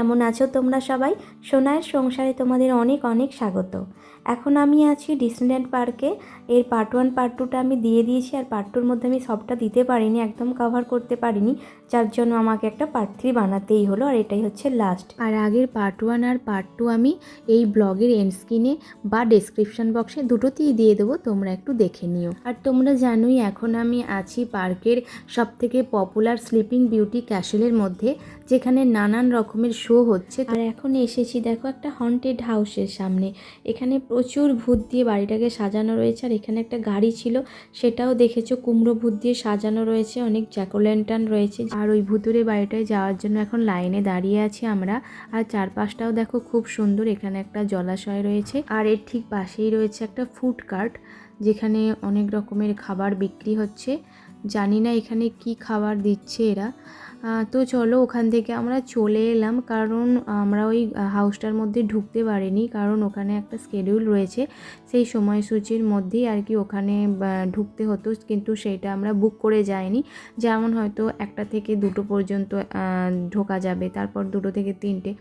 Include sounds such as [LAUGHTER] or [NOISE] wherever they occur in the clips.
কেমন আছো তোমরা সবাই? সোনার সংসারে তোমাদের অনেক অনেক স্বাগত। এখন আমি আছি ডিসনিল্যান্ড পার্কে। এর পার্ট ওয়ান, পার্ট টুটা আমি দিয়ে দিয়েছি আর পার্ট টুর মধ্যে আমি সবটা দিতে পারিনি, একদম কভার করতে পারিনি। যার জন্য আমাকে একটা পার্ট থ্রি বানাতেই হলো আর এটাই হচ্ছে লাস্ট আর আগের পার্ট ওয়ান আর পার্ট টু আমি এই ব্লগের এন্ড স্ক্রিনে বা ডেসক্রিপশন বক্সে দুটোতেই দিয়ে দেবো তোমরা একটু দেখে নিও। আর তোমরা জানোই এখন আমি আছি পার্কের সব থেকে পপুলার স্লিপিং বিউটি ক্যাসেলের মধ্যে যেখানে নানান রকমের শো হচ্ছে। আর এখন এসেছি দেখো একটা হন্টেড হাউসের সামনে। এখানে প্রচুর ভূত দিয়ে বাড়িটাকে সাজানো রয়েছে আর এখানে একটা গাড়ি ছিল সেটাও দেখেছ কুমড়ো ভূত দিয়ে সাজানো রয়েছে অনেক জ্যাকোল্যান্টান রয়েছে। আর ওই ভুতুরে বাড়িটায় যাওয়ার জন্য এখন লাইনে দাঁড়িয়ে আছি আমরা। আর চারপাশটাও দেখো খুব সুন্দর, এখানে একটা জলাশয় রয়েছে আর এর ঠিক পাশেই রয়েছে একটা ফুড কার্ট, যেখানে অনেক রকমের খাবার বিক্রি হচ্ছে। জানি না এখানে কি খাবার দিচ্ছে এরা। তো চলো ওখান থেকে আমরা চলে এলাম। কারণ আমরা ওই হাউসটার মধ্যে ঢুকতে পারিনি। কারণ ওখানে একটা স্কেডিউল রয়েছে। সেই সময়সূচির মধ্যেই আর কি ওখানে ঢুকতে হতো। কিন্তু সেটা আমরা বুক করে যাইনি। যেমন হয়তো একটা থেকে দুটো পর্যন্ত ঢোকা যাবে। তারপর দুটো থেকে তিনটে।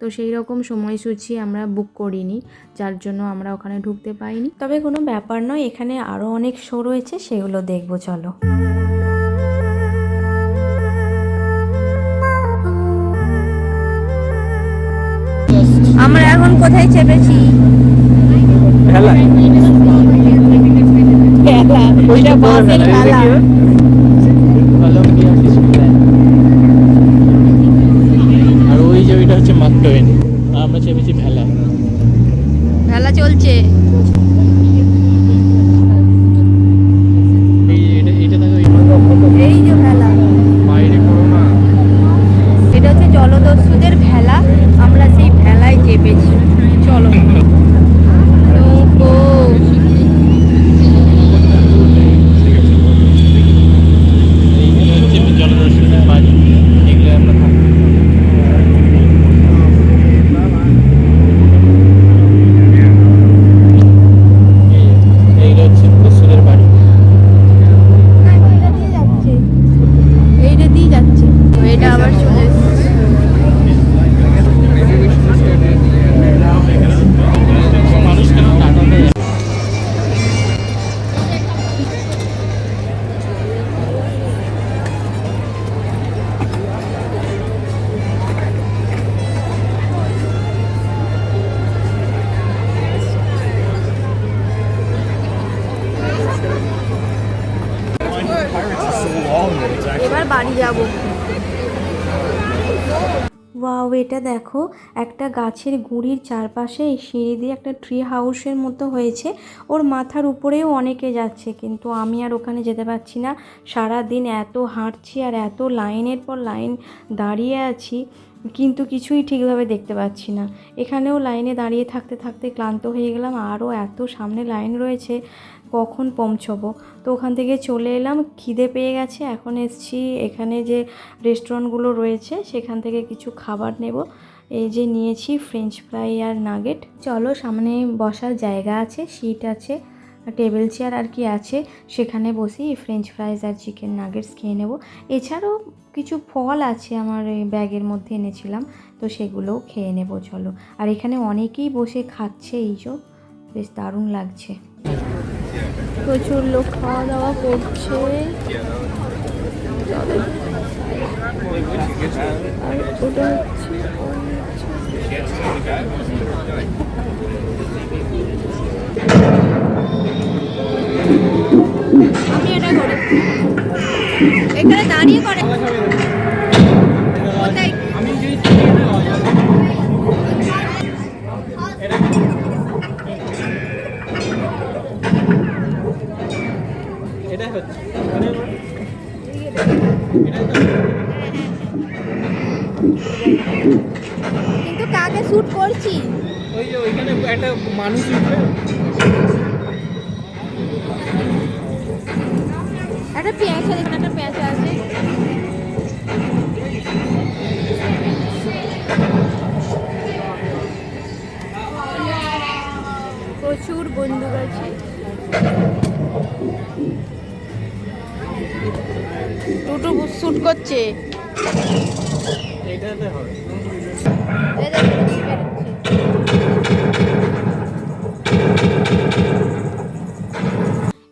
তো সেই রকম সময়সূচি আমরা বুক করিনি। যার জন্য আমরা ওখানে ঢুকতে পাইনি। তবে কোনো ব্যাপার নয়। এখানে আরও অনেক শো রয়েছে। সেগুলো দেখব। চলো। আমরা এখন কোথায় চেপেছি? আর ওই যে ওইটা হচ্ছে মাত্র আমরা চেপেছি ভেলা। ভেলা চলছে এই এটা এটা দেখো এই যে ভেলা বাইরে করো না এটা হচ্ছে জলদস্যুদের ভেলা আমরা সেই ভেলায় চেপেছি। চলো। নৌকো ওয়াও, এটা দেখো, একটা গাছের গুঁড়ির চারপাশে এই সিঁড়ি দিয়ে একটা ট্রি হাউসের মতো হয়েছে। ওর মাথার উপরেও অনেকে যাচ্ছে, কিন্তু আমি আর ওখানে যেতে পারছি না। সারা দিন এত হাঁটছি আর এত লাইনের পর লাইন দাঁড়িয়ে আছি, কিন্তু কিছুই ঠিকভাবে দেখতে পাচ্ছি না। এখানেও লাইনে দাঁড়িয়ে থাকতে থাকতে ক্লান্ত হয়ে গেলাম, আরও এত সামনে লাইন রয়েছে। কখন পৌঁছবো? তো ওখান থেকে চলে এলাম, খিদে পেয়ে গেছে, এখন এসছি এখানে যে রেস্টুরেন্টগুলো রয়েছে, সেখান থেকে কিছু খাবার নেব। এই যে নিয়েছি ফ্রেঞ্চ ফ্রাই আর নাগেট চলো, সামনে বসার জায়গা আছে সিট আছে টেবিল চেয়ার আর কি আছে, সেখানে বসেই ফ্রেঞ্চ ফ্রাইজ আর চিকেন নাগেটস খেয়ে নেব। এছাড়াও কিছু ফল আছে আমার ব্যাগের মধ্যে এনেছিলাম, তো সেগুলোও খেয়ে নেব, চলো। আর এখানে অনেকেই বসে খাচ্ছে, এই যে, বেশ দারুণ লাগছে। প্রচুর লোক খাওয়া দাওয়া করছে ওটা আমি এটা করি। এখানে দাঁড়িয়ে করে। শ্যুট করছি। ওই যে ওইখানে একটা মানুষ উঠবে। একটা পেঁয়াজ আছে একটা পেঁয়াজ আছে। প্রচুর বন্দুক আছে। টোটো শ্যুট করছে। এটাতে হবে। Ne de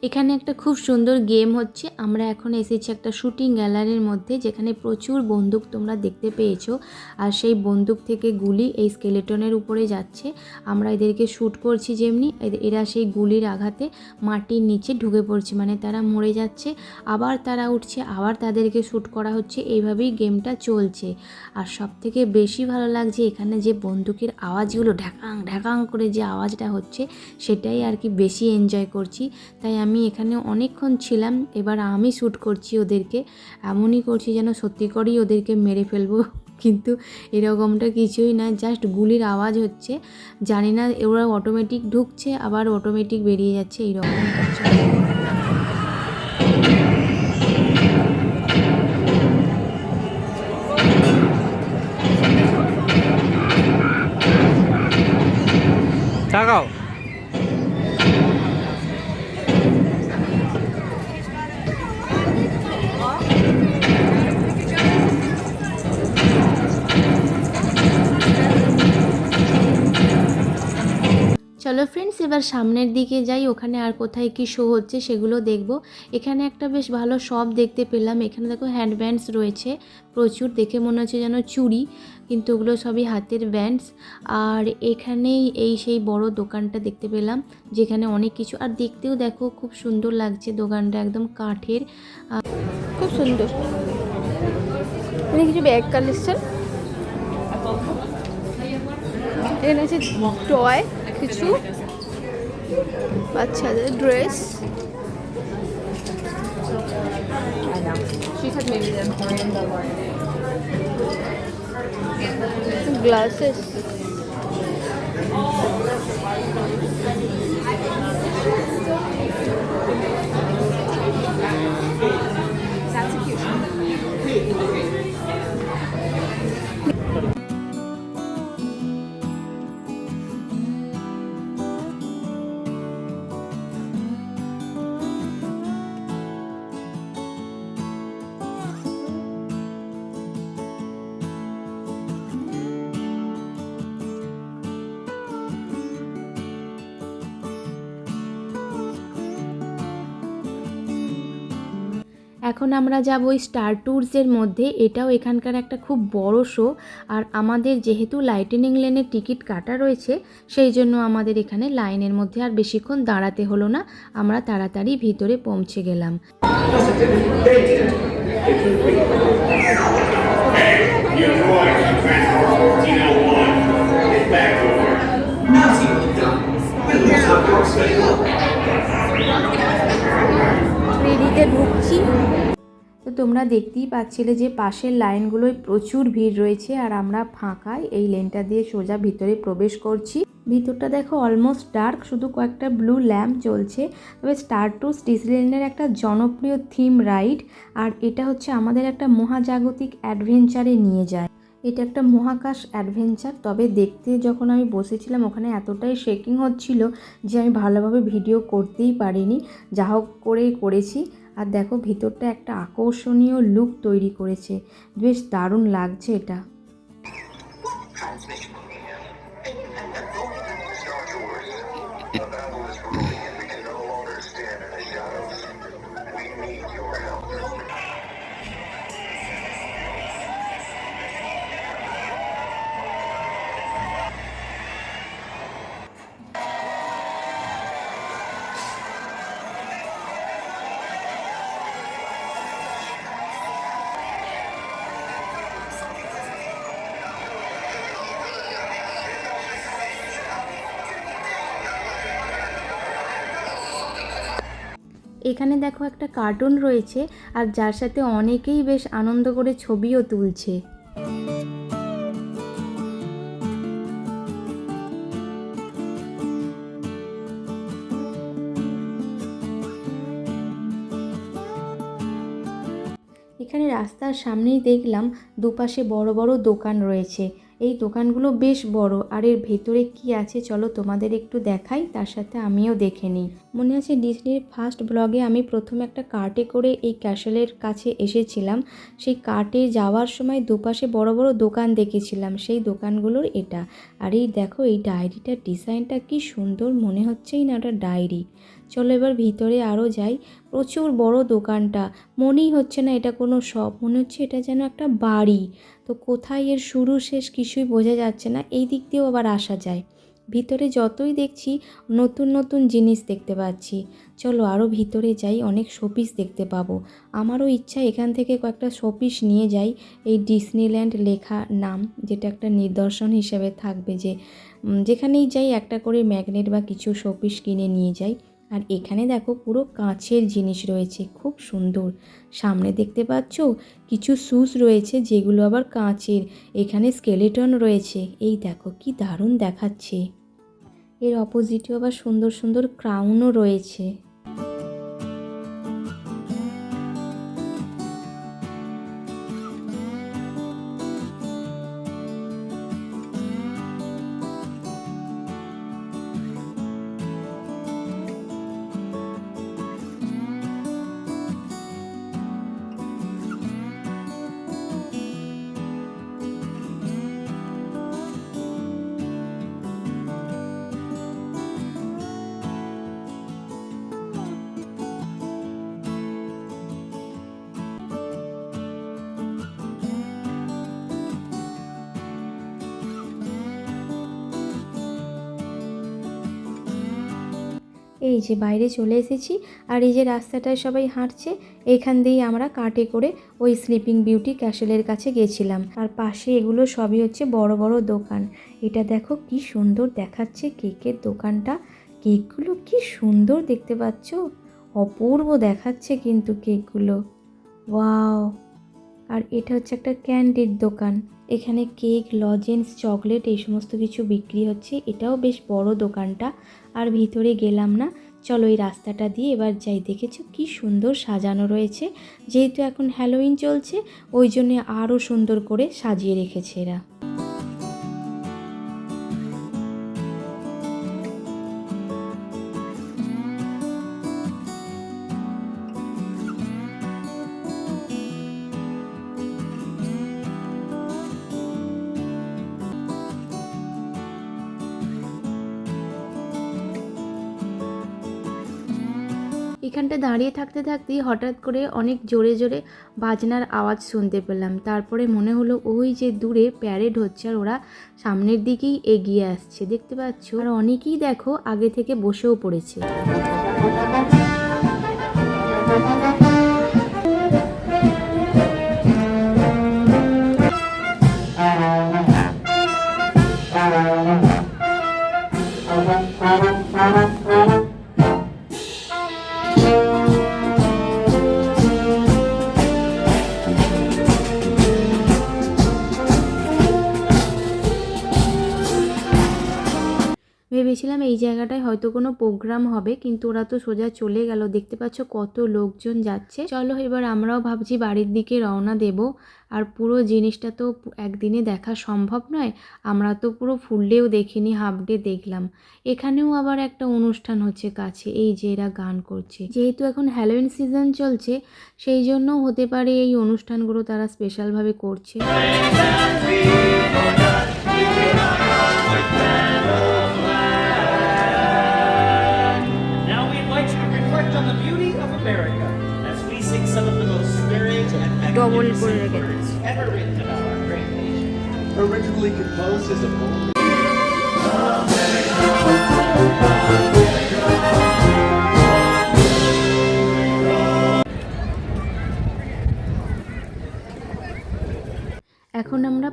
এখানে একটা খুব সুন্দর গেম হচ্ছে। আমরা এখন এসেছি একটা শুটিং গ্যালারির মধ্যে যেখানে প্রচুর বন্দুক তোমরা দেখতে পেয়েছ। আর সেই বন্দুক থেকে গুলি এই স্কেলেটনের উপরে যাচ্ছে। আমরা এদেরকে শ্যুট করছি যেমনি এরা সেই গুলির আঘাতে মাটির নিচে ঢুকে পড়ছে মানে তারা মরে যাচ্ছে। আবার তারা উঠছে, আবার তাদেরকে শ্যুট করা হচ্ছে। এইভাবেই গেমটা চলছে। আর সব থেকে বেশি ভালো লাগছে এখানে যে বন্দুকের আওয়াজগুলো ঢাকাং ঢাকাং করে যে আওয়াজটা হচ্ছে, সেটাই আর কি বেশি এনজয় করছি। তাই আমি এখানে অনেকক্ষণ ছিলাম, এবার আমি শ্যুট করছি ওদেরকে। এমনই করছি যেন সত্যি করেই ওদেরকে মেরে ফেলব। [LAUGHS] কিন্তু এরকমটা কিছুই না জাস্ট গুলির আওয়াজ হচ্ছে। জানি না, ওরা অটোমেটিক ঢুকছে, আবার অটোমেটিক বেরিয়ে যাচ্ছে, এইরকম এবার সামনের দিকে যাই, ওখানে আর কোথায় কি শো হচ্ছে সেগুলো দেখব। এখানে একটা বেশ ভালো শপ দেখতে পেলাম। এখানে দেখো হ্যান্ড ব্যান্ডস রয়েছে, প্রচুর। দেখে মনে হচ্ছে যেন চুড়ি কিন্তু ওগুলো সবই হাতের ব্যান্ডস আর এখানেই এই সেই বড় দোকানটা দেখতে পেলাম, যেখানে অনেক কিছু। আর দেখতেও দেখো, খুব সুন্দর লাগছে দোকানটা, একদম কাঠের। খুব সুন্দর। কিছু ব্যাগ কালেকশন এখানে আছে টয় কিছু। বাচ্চাদের ড্রেস। গ্লাসেস। এখন আমরা যাব ওই স্টার ট্যুরসের মধ্যে। এটাও এখানকার একটা খুব বড় শো আর আমাদের যেহেতু লাইটেনিং লেনের টিকিট কাটা রয়েছে, সেই জন্য আমাদের এখানে লাইনের মধ্যে আর বেশিক্ষণ দাঁড়াতে হলো না। আমরা তাড়াতাড়ি ভিতরে পৌঁছে গেলাম। তোমরা দেখতেই পাচ্ছিলে যে পাশের লাইনগুলোয় প্রচুর ভিড় রয়েছে আর আমরা ফাঁকায় এই লেনটা দিয়ে সোজা ভিতরে প্রবেশ করছি। ভিতরটা দেখো অলমোস্ট ডার্ক শুধু কয়েকটা ব্লু ল্যাম্প চলছে। তবে স্টার টু ডিসলেনের একটা জনপ্রিয় থিম রাইড আর এটা হচ্ছে আমাদের একটা মহাজাগতিক অ্যাডভেঞ্চারে নিয়ে যায়। এটা একটা মহাকাশ অ্যাডভেঞ্চার তবে দেখতে যখন আমি বসেছিলাম ওখানে এতটাই শেকিং হচ্ছিল যে আমি ভালোভাবে ভিডিও করতেই পারিনি। যা হোক করে করেছি। আর দেখো ভিতরটা একটা আকর্ষণীয় লুক তৈরি করেছে। বেশ দারুণ লাগছে এটা। এখানে দেখো একটা কার্টুন রয়েছে আর যার সাথে অনেকেই বেশ আনন্দ করে ছবিও তুলছে। এখানে রাস্তার সামনেই দেখলাম দুপাশে বড় বড় দোকান রয়েছে। এই দোকানগুলো বেশ বড়। আর এর ভেতরে কি আছে চলো তোমাদের একটু দেখাই, তার সাথে আমিও দেখে নিই। মনে আছে ডিসনির ফার্স্ট ব্লগে আমি প্রথমে একটা কার্টে করে এই ক্যাসেলের কাছে এসেছিলাম। সেই কার্টে যাওয়ার সময় দুপাশে বড় বড় দোকান দেখেছিলাম। সেই দোকানগুলোর এটা। আর এই দেখো, এই ডায়েরিটার ডিজাইনটা কি সুন্দর, মনে হচ্ছেই না ওটা ডায়েরি চলো এবার ভিতরে আরও যাই। প্রচুর বড় দোকানটা। মনেই হচ্ছে না এটা কোনো শপ মনে হচ্ছে এটা যেন একটা বাড়ি। তো কোথায় এর শুরু শেষ কিছুই বোঝা যাচ্ছে না, এই দিক দিয়েও আবার আসা যায়। ভিতরে যতই দেখছি, নতুন নতুন জিনিস দেখতে পাচ্ছি। চলো আরও ভিতরে যাই, অনেক শোপিস দেখতে পাবো। আমারও ইচ্ছা এখান থেকে কয়েকটা শোপিস নিয়ে যাই। এই ডিসনিল্যান্ড লেখা নাম, যেটা একটা নিদর্শন হিসেবে থাকবে যে যেখানেই যাই একটা করে ম্যাগনেট বা কিছু শোপিস কিনে নিয়ে যাই। আর এখানে দেখো পুরো কাঁচের জিনিস রয়েছে, খুব সুন্দর। সামনে দেখতে পাচ্ছ কিছু সুস রয়েছে যেগুলো আবার কাঁচের, এখানে স্কেলেটন রয়েছে। এই দেখো কি দারুণ দেখাচ্ছে। এর অপোজিটেও আবার সুন্দর সুন্দর ক্রাউনও রয়েছে। এই যে বাইরে চলে এসেছি আর এই যে রাস্তাটায় সবাই হাঁটছে, এখান দিয়েই আমরা কাটে করে ওই স্লিপিং বিউটি ক্যাসেলের কাছে গেছিলাম। আর পাশে এগুলো সবই হচ্ছে বড় বড় দোকান। এটা দেখো কি সুন্দর দেখাচ্ছে কেকের দোকানটা। কেকগুলো কি সুন্দর দেখতে পাচ্ছ? অপূর্ব দেখাচ্ছে কিন্তু কেকগুলো। ওয়াও! আর এটা হচ্ছে একটা ক্যান্ডির দোকান। এখানে কেক, লজেন্স, চকলেট এই সমস্ত কিছু বিক্রি হচ্ছে। এটাও বেশ বড় দোকানটা, আর ভিতরে গেলাম না। চলো এই রাস্তাটা দিয়ে এবার যাই। দেখেছ কি সুন্দর সাজানো রয়েছে। যেহেতু এখন হ্যালোইন চলছে, ওই জন্য আরও সুন্দর করে সাজিয়ে রেখেছে এরা। এখানটা দাঁড়িয়ে থাকতে থাকতেই হঠাৎ করে অনেক জোরে জোরে বাজনার আওয়াজ শুনতে পেলাম। তারপরে মনে হলো, ওই যে দূরে প্যারেড হচ্ছে আর ওরা সামনের দিকেই এগিয়ে আসছে। দেখতে পাচ্ছ? আর অনেকেই দেখো আগে থেকে বসেও পড়েছে। হয়তো কোনো প্রোগ্রাম হবে, কিন্তু ওরা তো সোজা চলে গেল। দেখতে পাচ্ছ কত লোকজন যাচ্ছে। চলো এবার আমরাও ভাবছি বাড়ির দিকে রওনা দেব। আর পুরো জিনিসটা তো একদিনে দেখা সম্ভব নয়। আমরা তো পুরো ফুল ডেও দেখিনি হাফ ডে দেখলাম। এখানেও আবার একটা অনুষ্ঠান হচ্ছে কাছে, এই যে এরা গান করছে। যেহেতু এখন হ্যালোইন সিজন চলছে, সেই জন্য হতে পারে এই অনুষ্ঠানগুলো তারা স্পেশালভাবে করছে। America as we sing some of the most stirring and magnificent words ever written about our great nation. Originally composed as a poem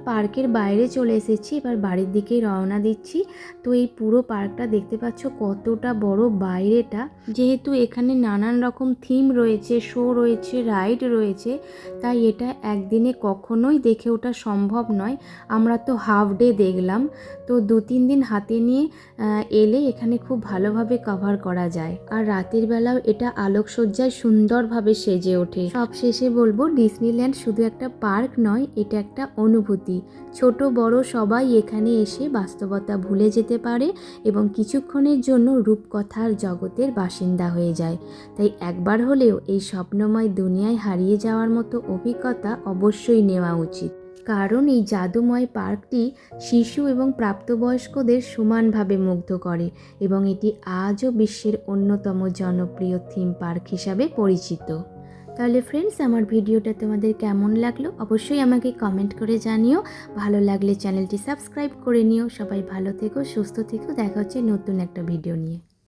পার্কের বাইরে চলে এসেছি, এবার বাড়ির দিকেই রওনা দিচ্ছি। তো এই পুরো পার্কটা দেখতে পাচ্ছ কতটা বড় বাইরেটা। যেহেতু এখানে নানান রকম থিম রয়েছে, শো রয়েছে, রাইড রয়েছে, তাই এটা একদিনে কখনোই দেখে ওঠা সম্ভব নয়। আমরা তো হাফ ডে দেখলাম, তো দু তিন দিন হাতে নিয়ে এলে এখানে খুব ভালোভাবে কভার করা যায়। আর রাতের বেলাও এটা আলোকসজ্জায় সুন্দরভাবে সেজে ওঠে। সব শেষে বলব ডিসনিল্যান্ড শুধু একটা পার্ক নয়, এটা একটা অনুভূতি। ছোট বড় সবাই এখানে এসে বাস্তবতা ভুলে যেতে পারে এবং কিছুক্ষণের জন্য রূপকথার জগতের বাসিন্দা হয়ে যায়। তাই একবার হলেও এই স্বপ্নময় দুনিয়ায় হারিয়ে যাওয়ার মতো অভিজ্ঞতা অবশ্যই নেওয়া উচিত। কারণ এই জাদুময় পার্কটি শিশু এবং প্রাপ্তবয়স্কদের সমানভাবে মুগ্ধ করে এবং এটি আজও বিশ্বের অন্যতম জনপ্রিয় থিম পার্ক হিসাবে পরিচিত। তাহলে ফ্রেন্ডস আমার ভিডিওটা তোমাদের কেমন লাগল? অবশ্যই আমাকে কমেন্ট করে জানিও। ভালো লাগলে চ্যানেলটি সাবস্ক্রাইব করে নিও। সবাই ভালো থেকো, সুস্থ থেকো। দেখা হচ্ছে নতুন একটা ভিডিও নিয়ে।